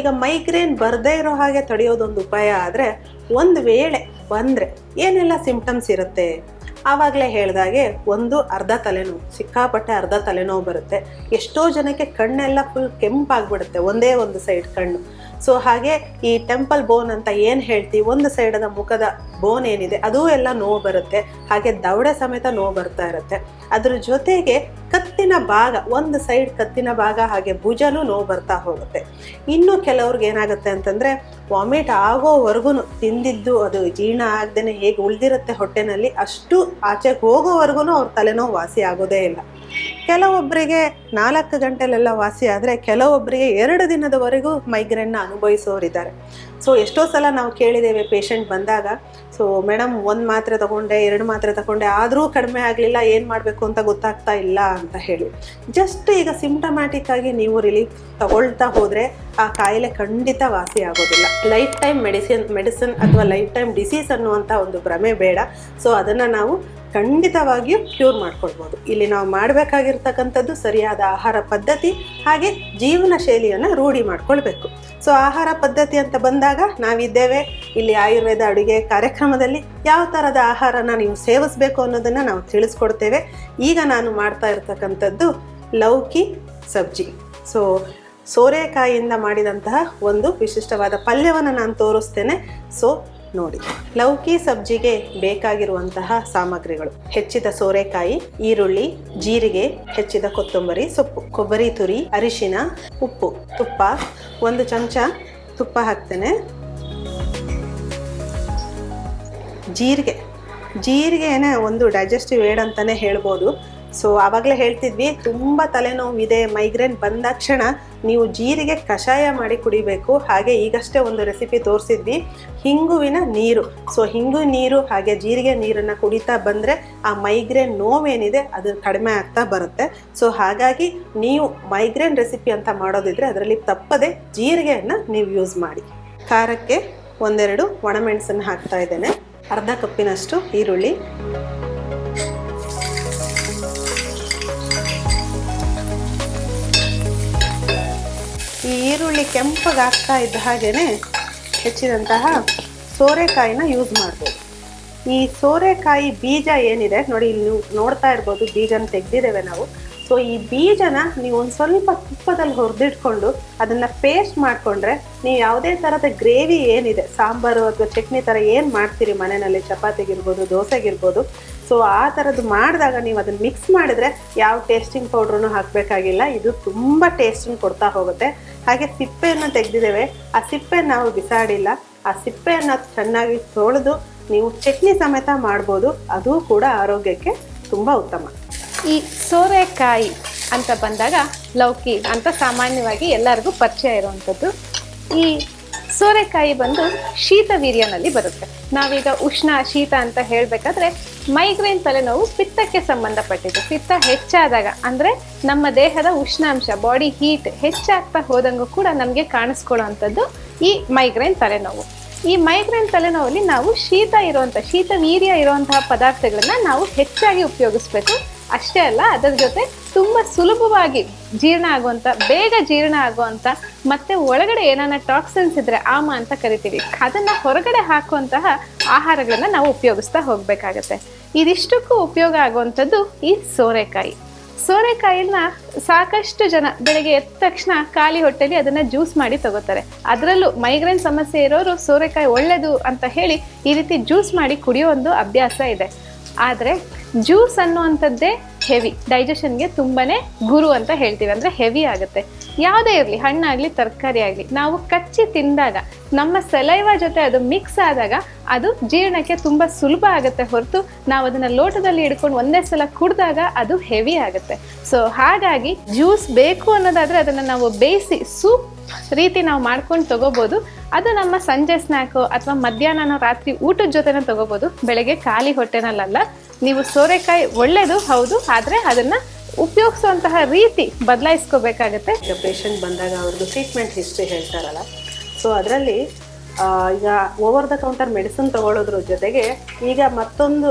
ಈಗ ಮೈಗ್ರೇನ್ ಬರದೇ ಇರೋ ಹಾಗೆ ತಡೆಯೋದೊಂದು ಉಪಾಯ ಆದರೆ ಒಂದು ವೇಳೆ ಬಂದರೆ ಏನೆಲ್ಲ ಸಿಂಪ್ಟಮ್ಸ್ ಇರುತ್ತೆ? ಆವಾಗಲೇ ಹೇಳಿದಾಗೆ ಒಂದು ಅರ್ಧ ತಲೆನೋವು, ಸಿಕ್ಕಾಪಟ್ಟೆ ಅರ್ಧ ತಲೆನೋವು ಬರುತ್ತೆ. ಎಷ್ಟೋ ಜನಕ್ಕೆ ಕಣ್ಣೆಲ್ಲ ಫುಲ್ ಕೆಂಪಾಗ್ಬಿಡುತ್ತೆ, ಒಂದೇ ಒಂದು ಸೈಡ್ ಕಣ್ಣು. ಸೊ ಹಾಗೆ ಈ ಟೆಂಪಲ್ ಬೋನ್ ಅಂತ ಏನು ಹೇಳ್ತೀವಿ ಒಂದು ಸೈಡದ ಮುಖದ ಬೋನ್ ಏನಿದೆ, ಅದು ಎಲ್ಲ ನೋವು ಬರುತ್ತೆ. ಹಾಗೆ ದವಡೆ ಸಮೇತ ನೋವು ಬರ್ತಾ ಇರುತ್ತೆ. ಅದ್ರ ಜೊತೆಗೆ ಕತ್ತಿನ ಭಾಗ, ಒಂದು ಸೈಡ್ ಕತ್ತಿನ ಭಾಗ, ಹಾಗೆ ಭುಜನೂ ನೋವು ಬರ್ತಾ ಹೋಗುತ್ತೆ. ಇನ್ನು ಕೆಲವ್ರಿಗೆ ಏನಾಗುತ್ತೆ ಅಂತಂದರೆ ವಾಮಿಟ್ ಆಗೋವರೆಗೂ ತಿಂದಿದ್ದು ಅದು ಜೀರ್ಣ ಆಗದೇನೆ ಹೇಗೆ ಉಳಿದಿರುತ್ತೆ ಹೊಟ್ಟೆನಲ್ಲಿ, ಅಷ್ಟು ಆಚೆಗೆ ಹೋಗೋವರೆಗೂ ಅವ್ರ ತಲೆನೋವು ವಾಸಿ ಆಗೋದೇ ಇಲ್ಲ. ಕೆಲವೊಬ್ಬರಿಗೆ ನಾಲ್ಕು ಗಂಟೆಲೆಲ್ಲ ವಾಸಿ ಆದರೆ ಕೆಲವೊಬ್ಬರಿಗೆ ಎರಡು ದಿನದವರೆಗೂ ಮೈಗ್ರೇನ್ನ ಅನುಭವಿಸೋರಿದ್ದಾರೆ. ಸೊ ಎಷ್ಟೋ ಸಲ ನಾವು ಕೇಳಿದ್ದೇವೆ ಪೇಷಂಟ್ ಬಂದಾಗ ಸೊ ಮೇಡಮ್ ಒಂದು ಮಾತ್ರೆ ತಗೊಂಡೆ, ಎರಡು ಮಾತ್ರೆ ತಗೊಂಡೆ, ಆದರೂ ಕಡಿಮೆ ಆಗಲಿಲ್ಲ, ಏನು ಮಾಡಬೇಕು ಅಂತ ಗೊತ್ತಾಗ್ತಾ ಇಲ್ಲ ಅಂತ ಹೇಳಿ. ಜಸ್ಟ್ ಈಗ ಸಿಂಪ್ಟಮ್ಯಾಟಿಕ್ ಆಗಿ ನೀವು ರಿಲೀಫ್ ತಗೊಳ್ತಾ ಹೋದರೆ ಆ ಕಾಯಿಲೆ ಖಂಡಿತ ವಾಸಿ ಆಗೋದಿಲ್ಲ. ಲೈಫ್ ಟೈಮ್ ಮೆಡಿಸಿನ್ ಮೆಡಿಸಿನ್ ಅಥವಾ ಲೈಫ್ ಟೈಮ್ ಡಿಸೀಸ್ ಅನ್ನುವಂಥ ಒಂದು ಭ್ರಮೆ ಬೇಡ. ಸೊ ಅದನ್ನು ನಾವು ಖಂಡಿತವಾಗಿಯೂ ಕ್ಯೂರ್ ಮಾಡ್ಕೊಳ್ಬೋದು. ಇಲ್ಲಿ ನಾವು ಮಾಡಬೇಕಾಗಿರ್ತಕ್ಕಂಥದ್ದು ಸರಿಯಾದ ಆಹಾರ ಪದ್ಧತಿ ಹಾಗೆ ಜೀವನ ಶೈಲಿಯನ್ನು ರೂಢಿ ಮಾಡ್ಕೊಳ್ಬೇಕು. ಸೊ ಆಹಾರ ಪದ್ಧತಿ ಅಂತ ಬಂದಾಗ ನಾವಿದ್ದೇವೆ. ಇಲ್ಲಿ ಆಯುರ್ವೇದ ಅಡುಗೆ ಕಾರ್ಯಕ್ರಮದಲ್ಲಿ ಯಾವ ಥರದ ಆಹಾರನ ನೀವು ಸೇವಿಸಬೇಕು ಅನ್ನೋದನ್ನು ನಾವು ತಿಳಿಸ್ಕೊಡ್ತೇವೆ. ಈಗ ನಾನು ಮಾಡ್ತಾ ಇರ್ತಕ್ಕಂಥದ್ದು ಲೌಕಿ ಸಬ್ಜಿ. ಸೊ ಸೋರೆಕಾಯಿಯಿಂದ ಮಾಡಿದಂತಹ ಒಂದು ವಿಶಿಷ್ಟವಾದ ಪಲ್ಯವನ್ನು ನಾನು ತೋರಿಸ್ತೇನೆ. ಸೊ ನೋಡಿ. ಲೌಕಿ ಸಬ್ಜಿಗೆ ಬೇಕಾಗಿರುವಂತಹ ಸಾಮಗ್ರಿಗಳು. ಹೆಚ್ಚಿದ ಸೋರೆಕಾಯಿ, ಈರುಳ್ಳಿ, ಜೀರಿಗೆ, ಹೆಚ್ಚಿದ ಕೊತ್ತಂಬರಿ ಸೊಪ್ಪು, ಕೊಬ್ಬರಿ ತುರಿ, ಅರಿಶಿನ, ಉಪ್ಪು, ತುಪ್ಪ, ಒಂದು ಚಮಚ ತುಪ್ಪ ಹಾಕ್ತೇನೆ. ಜೀರಿಗೆ. ಜೀರಿಗೆನೇ ಒಂದು ಡೈಜೆಸ್ಟಿವ್ ಏಡ್ ಅಂತಾನೆ ಹೇಳ್ಬೋದು. ಸೊ ಆವಾಗಲೇ ಹೇಳ್ತಿದ್ವಿ, ತುಂಬ ತಲೆನೋವಿದೆ ಮೈಗ್ರೇನ್ ಬಂದಾಕ್ಷಣ ನೀವು ಜೀರಿಗೆ ಕಷಾಯ ಮಾಡಿ ಕುಡಿಬೇಕು. ಹಾಗೆ ಈಗಷ್ಟೇ ಒಂದು ರೆಸಿಪಿ ತೋರಿಸಿದ್ವಿ, ಹಿಂಗುವಿನ ನೀರು. ಸೊ ಹಿಂಗು ನೀರು ಹಾಗೆ ಜೀರಿಗೆ ನೀರನ್ನು ಕುಡಿತಾ ಬಂದರೆ ಆ ಮೈಗ್ರೇನ್ ನೋವೇನಿದೆ, ಅದು ಕಡಿಮೆ ಆಗ್ತಾ ಬರುತ್ತೆ. ಸೊ ಹಾಗಾಗಿ ನೀವು ಮೈಗ್ರೇನ್ ರೆಸಿಪಿ ಅಂತ ಮಾಡೋದಿದ್ರೆ ಅದರಲ್ಲಿ ತಪ್ಪದೆ ಜೀರಿಗೆಯನ್ನು ನೀವು ಯೂಸ್ ಮಾಡಿ. ಖಾರಕ್ಕೆ ಒಂದೆರಡು ಒಣಮೆಣಸನ್ನು ಹಾಕ್ತಾ ಇದ್ದೇನೆ. ಅರ್ಧ ಕಪ್ಪಿನಷ್ಟು ಈರುಳ್ಳಿ. ಈ ಈರುಳ್ಳಿ ಕೆಂಪಗಾಗ್ತಾ ಇದ್ದ ಹಾಗೇನೆ ಹೆಚ್ಚಿದಂತಹ ಸೋರೆಕಾಯಿನ ಯೂಸ್ ಮಾಡ್ಬೋದು. ಈ ಸೋರೆಕಾಯಿ ಬೀಜ ಏನಿದೆ, ನೋಡಿ ಇಲ್ಲಿ ನೀವು ನೋಡ್ತಾ ಇರ್ಬೋದು, ಬೀಜನ ತೆಗೆದಿದ್ದೇವೆ ನಾವು. ಸೊ ಈ ಬೀಜನ ನೀವು ಒಂದು ಸ್ವಲ್ಪ ತುಪ್ಪದಲ್ಲಿ ಹುರಿದಿಟ್ಕೊಂಡು ಅದನ್ನು ಪೇಸ್ಟ್ ಮಾಡಿಕೊಂಡ್ರೆ ನೀವು ಯಾವುದೇ ಥರದ ಗ್ರೇವಿ ಏನಿದೆ, ಸಾಂಬಾರು ಅಥವಾ ಚಟ್ನಿ ಥರ ಏನು ಮಾಡ್ತೀರಿ ಮನೆಯಲ್ಲಿ, ಚಪಾತಿಗಿರ್ಬೋದು, ದೋಸೆಗಿರ್ಬೋದು ಸೊ ಆ ಥರದ್ದು ಮಾಡಿದಾಗ ನೀವು ಅದನ್ನು ಮಿಕ್ಸ್ ಮಾಡಿದ್ರೆ ಯಾವ ಟೇಸ್ಟಿಂಗ್ ಪೌಡ್ರೂ ಹಾಕಬೇಕಾಗಿಲ್ಲ. ಇದು ತುಂಬ ಟೇಸ್ಟನ್ನು ಕೊಡ್ತಾ ಹೋಗುತ್ತೆ. ಹಾಗೆ ಸಿಪ್ಪೆಯನ್ನು ತೆಗೆದಿದ್ದೇವೆ. ಆ ಸಿಪ್ಪೆ ನಾವು ಬಿಸಾಡಿಲ್ಲ. ಆ ಸಿಪ್ಪೆಯನ್ನು ಚೆನ್ನಾಗಿ ತೊಳೆದು ನೀವು ಚಟ್ನಿ ಸಮೇತ ಮಾಡ್ಬೋದು. ಅದು ಕೂಡ ಆರೋಗ್ಯಕ್ಕೆ ತುಂಬ ಉತ್ತಮ. ಈ ಸೋರೆಕಾಯಿ ಅಂತ ಬಂದಾಗ ಲೌಕಿ ಅಂತ ಸಾಮಾನ್ಯವಾಗಿ ಎಲ್ಲರಿಗೂ ಪರಿಚಯ ಇರುವಂಥದ್ದು. ಈ ಸೋರೆಕಾಯಿ ಬಂದು ಶೀತ ವೀರ್ಯನಲ್ಲಿ ಬರುತ್ತೆ. ನಾವೀಗ ಉಷ್ಣ, ಶೀತ ಅಂತ ಹೇಳಬೇಕಾದ್ರೆ ಮೈಗ್ರೇನ್ ತಲೆನೋವು ಪಿತ್ತಕ್ಕೆ ಸಂಬಂಧಪಟ್ಟಿದ್ದು. ಪಿತ್ತ ಹೆಚ್ಚಾದಾಗ ಅಂದರೆ ನಮ್ಮ ದೇಹದ ಉಷ್ಣಾಂಶ ಬಾಡಿ ಹೀಟ್ ಹೆಚ್ಚಾಗ್ತಾ ಹೋದಂಗೂ ಕೂಡ ನಮಗೆ ಕಾಣಿಸ್ಕೊಳ್ಳುವಂಥದ್ದು ಈ ಮೈಗ್ರೇನ್ ತಲೆನೋವು ಈ ಮೈಗ್ರೇನ್ ತಲೆನೋವಲ್ಲಿ ನಾವು ಶೀತ ಇರುವಂಥ, ಶೀತ ವೀರ್ಯ ಇರುವಂತಹ ಪದಾರ್ಥಗಳನ್ನ ನಾವು ಹೆಚ್ಚಾಗಿ ಉಪಯೋಗಿಸ್ಬೇಕು. ಅಷ್ಟೇ ಅಲ್ಲ, ಅದರ ಜೊತೆ ತುಂಬ ಸುಲಭವಾಗಿ ಜೀರ್ಣ ಆಗುವಂಥ, ಬೇಗ ಜೀರ್ಣ ಆಗುವಂಥ ಮತ್ತೆ ಒಳಗಡೆ ಏನಾನ ಟಾಕ್ಸಿನ್ಸ್ ಇದ್ರೆ ಆಮ ಅಂತ ಕರಿತೀವಿ. ಅದನ್ನ ಹೊರಗಡೆ ಹಾಕುವಂತಹ ಆಹಾರಗಳನ್ನ ನಾವು ಉಪಯೋಗಿಸ್ತಾ ಹೋಗ್ಬೇಕಾಗತ್ತೆ. ಇದಿಷ್ಟಕ್ಕೂ ಉಪಯೋಗ ಆಗುವಂಥದ್ದು ಈ ಸೋರೆಕಾಯಿ. ಸೋರೆಕಾಯಿನ ಸಾಕಷ್ಟು ಜನ ಬೆಳಗ್ಗೆ ಎದ್ದ ತಕ್ಷಣ ಖಾಲಿ ಹೊಟ್ಟೆಲಿ ಅದನ್ನ ಜ್ಯೂಸ್ ಮಾಡಿ ತಗೋತಾರೆ. ಅದರಲ್ಲೂ ಮೈಗ್ರೇನ್ ಸಮಸ್ಯೆ ಇರೋರು ಸೋರೆಕಾಯಿ ಒಳ್ಳೆಯದು ಅಂತ ಹೇಳಿ ಈ ರೀತಿ ಜ್ಯೂಸ್ ಮಾಡಿ ಕುಡಿಯೋ ಒಂದು ಅಭ್ಯಾಸ ಇದೆ. ಆದರೆ ಜ್ಯೂಸ್ ಅನ್ನುವಂಥದ್ದೇ ಹೆವಿ. ಡೈಜೆಷನ್ಗೆ ತುಂಬಾ ಗುರು ಅಂತ ಹೇಳ್ತೀವಿ. ಅಂದರೆ ಹೆವಿ ಆಗುತ್ತೆ. ಯಾವುದೇ ಇರಲಿ, ಹಣ್ಣಾಗಲಿ, ತರಕಾರಿ ಆಗಲಿ, ನಾವು ಕಚ್ಚಿ ತಿಂದಾಗ ನಮ್ಮ ಸೆಲೈವ ಜೊತೆ ಅದು ಮಿಕ್ಸ್ ಆದಾಗ ಅದು ಜೀರ್ಣಕ್ಕೆ ತುಂಬ ಸುಲಭ ಆಗುತ್ತೆ ಹೊರತು ನಾವು ಅದನ್ನು ಲೋಟದಲ್ಲಿ ಹಿಡ್ಕೊಂಡು ಒಂದೇ ಸಲ ಕುಡಿದಾಗ ಅದು ಹೆವಿ ಆಗುತ್ತೆ. ಸೊ ಹಾಗಾಗಿ ಜ್ಯೂಸ್ ಬೇಕು ಅನ್ನೋದಾದರೆ ಅದನ್ನು ನಾವು ಬೇಯಿಸಿ ಸೂಪ್ ರೀತಿ ನಾವು ಮಾಡ್ಕೊಂಡು ತಗೋಬೋದು. ಅದು ನಮ್ಮ ಸಂಜೆ ಸ್ನ್ಯಾಕು ಅಥವಾ ಮಧ್ಯಾಹ್ನ ರಾತ್ರಿ ಊಟದ ಜೊತೆನೇ ತಗೋಬೋದು. ಬೆಳಗ್ಗೆ ಖಾಲಿ ಹೊಟ್ಟೆನಲ್ಲ ನೀವು ಸೋರೆಕಾಯಿ ಒಳ್ಳೆಯದು ಹೌದು, ಆದರೆ ಅದನ್ನು ಉಪಯೋಗಿಸುವಂತಹ ರೀತಿ ಬದಲಾಯಿಸ್ಕೋಬೇಕಾಗತ್ತೆ. ಪೇಷಂಟ್ ಬಂದಾಗ ಅವ್ರದ್ದು ಟ್ರೀಟ್ಮೆಂಟ್ ಹಿಸ್ಟ್ರಿ ಹೇಳ್ತಾರಲ್ಲ ಸೊ ಅದರಲ್ಲಿ ಈಗ ಓವರ್ ದ ಕೌಂಟರ್ ಮೆಡಿಸಿನ್ ತಗೊಳ್ಳೋದ್ರ ಜೊತೆಗೆ ಈಗ ಮತ್ತೊಂದು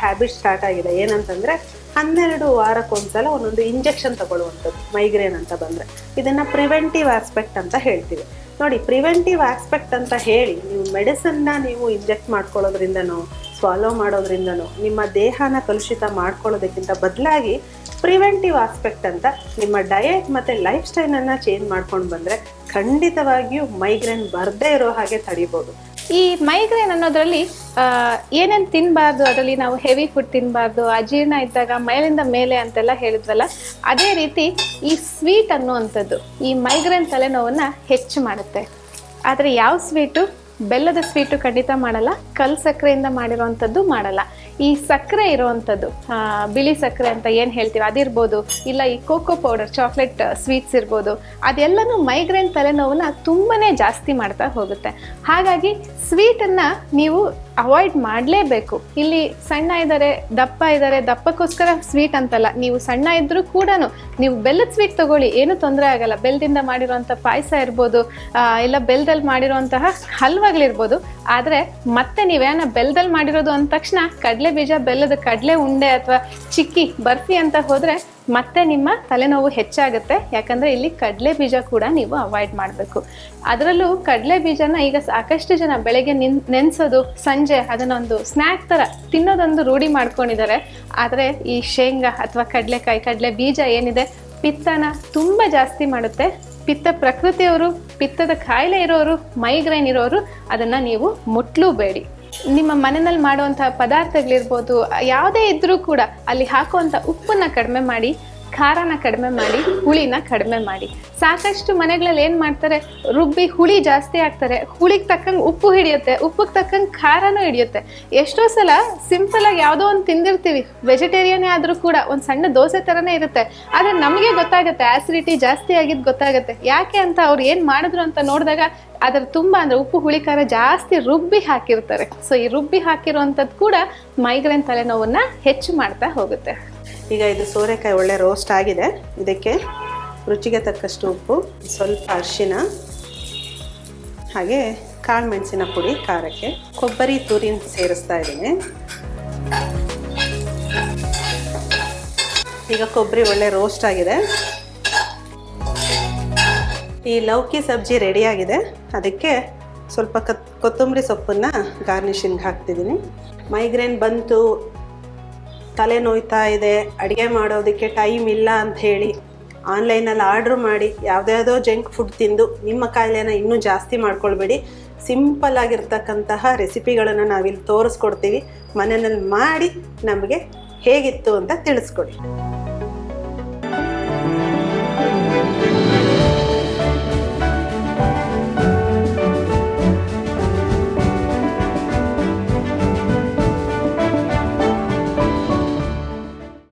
ಹ್ಯಾಬಿಟ್ ಸ್ಟಾರ್ಟ್ ಆಗಿದೆ. ಏನಂತಂದರೆ, ಹನ್ನೆರಡು ವಾರಕ್ಕೊಂದ್ಸಲ ಒಂದೊಂದು ಇಂಜೆಕ್ಷನ್ ತಗೊಳ್ಳುವಂಥದ್ದು ಮೈಗ್ರೇನ್ ಅಂತ ಬಂದರೆ. ಇದನ್ನು ಪ್ರಿವೆಂಟಿವ್ ಆಸ್ಪೆಕ್ಟ್ ಅಂತ ಹೇಳ್ತೀವಿ. ನೋಡಿ ಪ್ರಿವೆಂಟಿವ್ ಆಸ್ಪೆಕ್ಟ್ ಅಂತ ಹೇಳಿ, ನೀವು ಮೆಡಿಸನ್ನ ನೀವು ಇಂಜೆಕ್ಟ್ ಮಾಡ್ಕೊಳ್ಳೋದ್ರಿಂದನೋ ಫಾಲೋ ಮಾಡೋದ್ರಿಂದನೋ, ನಿಮ್ಮ ದೇಹನ ಕಲುಷಿತ ಮಾಡ್ಕೊಳ್ಳೋದಕ್ಕಿಂತ ಬದಲಾಗಿ ಪ್ರಿವೆಂಟಿವ್ ಆಸ್ಪೆಕ್ಟ್ ಅಂತ ನಿಮ್ಮ ಡಯೆಟ್ ಮತ್ತು ಲೈಫ್ ಸ್ಟೈಲನ್ನು ಚೇಂಜ್ ಮಾಡ್ಕೊಂಡು ಬಂದರೆ ಖಂಡಿತವಾಗಿಯೂ ಮೈಗ್ರೇನ್ ಬರದೇ ಇರೋ ಹಾಗೆ ತಡಿಬೋದು. ಈ ಮೈಗ್ರೇನ್ ಅನ್ನೋದ್ರಲ್ಲಿ ಏನೇನು ತಿನ್ನಬಾರ್ದು ಅದರಲ್ಲಿ ನಾವು ಹೆವಿ ಫುಡ್ ತಿನ್ನಬಾರ್ದು ಅಜೀರ್ಣ ಇದ್ದಾಗ ಮೇಲಿಂದ ಮೇಲೆ ಅಂತೆಲ್ಲ ಹೇಳಿದ್ವಲ್ಲ, ಅದೇ ರೀತಿ ಈ ಸ್ವೀಟ್ ಅನ್ನುವಂಥದ್ದು ಈ ಮೈಗ್ರೇನ್ ತಲೆನೋವನ್ನು ಹೆಚ್ಚು ಮಾಡುತ್ತೆ. ಆದರೆ ಯಾವ ಸ್ವೀಟು ಬೆಲ್ಲದ ಸ್ವೀಟು ಖಂಡಿತ ಮಾಡಲ್ಲ, ಕಲ್ ಸಕ್ಕರೆಯಿಂದ ಮಾಡಿರೋವಂಥದ್ದು ಮಾಡಲ್ಲ. ಈ ಸಕ್ಕರೆ ಇರುವಂಥದ್ದು ಬಿಳಿ ಸಕ್ಕರೆ ಅಂತ ಏನು ಹೇಳ್ತೀವಿ, ಅದಿರ್ಬೋದು, ಇಲ್ಲ ಈ ಕೋಕೋ ಪೌಡರ್, ಚಾಕ್ಲೇಟ್ ಸ್ವೀಟ್ಸ್ ಇರ್ಬೋದು, ಅದೆಲ್ಲನೂ ಮೈಗ್ರೇನ್ ತಲೆನೋವನ್ನ ತುಂಬಾ ಜಾಸ್ತಿ ಮಾಡ್ತಾ ಹೋಗುತ್ತೆ. ಹಾಗಾಗಿ ಸ್ವೀಟನ್ನು ನೀವು ಅವಾಯ್ಡ್ ಮಾಡಲೇಬೇಕು. ಇಲ್ಲಿ ಸಣ್ಣ ಇದ್ದಾರೆ ದಪ್ಪ ಇದ್ದಾರೆ ದಪ್ಪಕ್ಕೋಸ್ಕರ ಸ್ವೀಟ್ ಅಂತಲ್ಲ. ನೀವು ಸಣ್ಣ ಇದ್ದರೂ ಕೂಡ ನೀವು ಬೆಲ್ಲದ ಸ್ವೀಟ್ ತಗೊಳ್ಳಿ, ಏನೂ ತೊಂದರೆ ಆಗಲ್ಲ. ಬೆಲ್ಲದಿಂದ ಮಾಡಿರುವಂಥ ಪಾಯಸ ಇರ್ಬೋದು ಇಲ್ಲ ಬೆಲ್ಲದಲ್ಲಿ ಮಾಡಿರುವಂತಹ ಹಲ್ವಾಗಳಿರ್ಬೋದು. ಆದರೆ ಮತ್ತೆ ನೀವೇನ ಬೆಲ್ಲದಲ್ಲಿ ಮಾಡಿರೋದು ಅಂದ ತಕ್ಷಣ ಕಡಲೆ ಬೀಜ, ಬೆಲ್ಲದ ಕಡಲೆ, ಉಂಡೆ ಅಥವಾ ಚಿಕ್ಕಿ, ಬರ್ಫಿ ಅಂತ ಹೋದರೆ ಮತ್ತೆ ನಿಮ್ಮ ತಲೆನೋವು ಹೆಚ್ಚಾಗುತ್ತೆ. ಯಾಕಂದರೆ ಇಲ್ಲಿ ಕಡಲೆ ಬೀಜ ಕೂಡ ನೀವು ಅವಾಯ್ಡ್ ಮಾಡಬೇಕು. ಅದರಲ್ಲೂ ಕಡಲೆ ಬೀಜನ ಈಗ ಸಾಕಷ್ಟು ಜನ ಬೆಳಗ್ಗೆ ನಿನ್, ನೆನೆಸೋದು, ಸಂಜೆ ಅದನ್ನೊಂದು ಸ್ನ್ಯಾಕ್ ಥರ ತಿನ್ನೋದೊಂದು ರೂಢಿ ಮಾಡ್ಕೊಂಡಿದ್ದಾರೆ. ಆದರೆ ಈ ಶೇಂಗಾ ಅಥವಾ ಕಡಲೆಕಾಯಿ, ಕಡಲೆ ಬೀಜ ಏನಿದೆ, ಪಿತ್ತನ ತುಂಬ ಜಾಸ್ತಿ ಮಾಡುತ್ತೆ. ಪಿತ್ತ ಪ್ರಕೃತಿಯವರು, ಪಿತ್ತದ ಕಾಯಿಲೆ ಇರೋರು ಮೈಗ್ರೇನ್ ಇರೋರು ಅದನ್ನು ನೀವು ಮುಟ್ಲೂಬೇಡಿ. ನಿಮ್ಮ ಮನೆಯಲ್ಲಿ ಮಾಡುವಂತಹ ಪದಾರ್ಥಗಳಿರ್ಬೋದು ಯಾವುದೇ ಇದ್ರೂ ಕೂಡ ಅಲ್ಲಿ ಹಾಕುವಂಥ ಉಪ್ಪನ್ನ ಕಡಿಮೆ ಮಾಡಿ ಖಾರನ ಕಡಿಮೆ ಮಾಡಿ, ಹುಳಿನ ಕಡಿಮೆ ಮಾಡಿ. ಸಾಕಷ್ಟು ಮನೆಗಳಲ್ಲಿ ಏನು ಮಾಡ್ತಾರೆ? ರುಬ್ಬಿ ಹುಳಿ ಜಾಸ್ತಿ ಹಾಕ್ತಾರೆ. ಹುಳಿಗೆ ತಕ್ಕಂಗೆ ಉಪ್ಪು ಹಿಡಿಯುತ್ತೆ. ಉಪ್ಪಿಗೆ ತಕ್ಕಂಗೆ ಖಾರನೂ ಹಿಡಿಯುತ್ತೆ. ಎಷ್ಟೋ ಸಲ ಸಿಂಪಲಾಗಿ ಯಾವುದೋ ಒಂದು ತಿಂದಿರ್ತೀವಿ. ವೆಜಿಟೇರಿಯನ್ನೇ ಆದರೂ ಕೂಡ ಒಂದು ಸಣ್ಣ ದೋಸೆ ಥರನೇ ಇರುತ್ತೆ. ಆದರೆ ನಮಗೆ ಗೊತ್ತಾಗುತ್ತೆ. ಆಸಿಡಿಟಿ ಜಾಸ್ತಿ ಆಗಿದ್ದು ಗೊತ್ತಾಗುತ್ತೆ. ಯಾಕೆ ಅಂತ ಅವ್ರು ಏನು ಮಾಡಿದ್ರು ಅಂತ ನೋಡಿದಾಗ ಅದರ ತುಂಬ ಅಂದರೆ ಉಪ್ಪು, ಹುಳಿ, ಖಾರ ಜಾಸ್ತಿ ರುಬ್ಬಿ ಹಾಕಿರ್ತಾರೆ. ಸೊ ಈ ರುಬ್ಬಿ ಹಾಕಿರುವಂಥದ್ದು ಕೂಡ ಮೈಗ್ರೇನ್ ತಲೆನೋವನ್ನು ಹೆಚ್ಚು ಮಾಡ್ತಾ ಹೋಗುತ್ತೆ. ಈಗ ಇದು ಸೋರೆಕಾಯಿ ಒಳ್ಳೆ ರೋಸ್ಟ್ ಆಗಿದೆ. ಇದಕ್ಕೆ ರುಚಿಗೆ ತಕ್ಕಷ್ಟು ಉಪ್ಪು, ಸ್ವಲ್ಪ ಅರಿಶಿನ, ಹಾಗೆ ಕಾಳು ಮೆಣಸಿನ ಪುಡಿ, ಖಾರಕ್ಕೆ. ಕೊಬ್ಬರಿ, ತುರಿನ ಸೇರಿಸ್ತಾ ಇದ್ದೀನಿ. ಈಗ ಕೊಬ್ಬರಿ ಒಳ್ಳೆ ರೋಸ್ಟ್ ಆಗಿದೆ. ಈ ಲೌಕಿ ಸಬ್ಜಿ ರೆಡಿಯಾಗಿದೆ ಅದಕ್ಕೆ ಸ್ವಲ್ಪ ಕತ್ ಕೊತ್ತಂಬರಿ ಸೊಪ್ಪನ್ನು ಗಾರ್ನಿಷಿಂಗ್ ಹಾಕ್ತಿದ್ದೀನಿ. ಮೈಗ್ರೇನ್ ಬಂತು ತಲೆ ನೋಯ್ತಾ ಇದೆ, ಅಡುಗೆ ಮಾಡೋದಕ್ಕೆ ಟೈಮ್ ಇಲ್ಲ ಅಂತ ಹೇಳಿ ಆನ್ಲೈನಲ್ಲಿ ಆರ್ಡ್ರ್ ಮಾಡಿ ಯಾವುದ್ಯಾವುದೋ ಜಂಕ್ ಫುಡ್ ತಿಂದು ನಿಮ್ಮ ಕಾಯಿಲೆನ ಇನ್ನೂ ಜಾಸ್ತಿ ಮಾಡ್ಕೊಳ್ಬೇಡಿ. ಸಿಂಪಲ್ ಆಗಿರ್ತಕ್ಕಂತಹ ರೆಸಿಪಿಗಳನ್ನು ನಾವಿಲ್ಲಿ ತೋರಿಸ್ಕೊಡ್ತೀವಿ. ಮನೆಯಲ್ಲಿ ಮಾಡಿ ನಮಗೆ ಹೇಗಿತ್ತು ಅಂತ ತಿಳಿಸ್ಕೊಡಿ.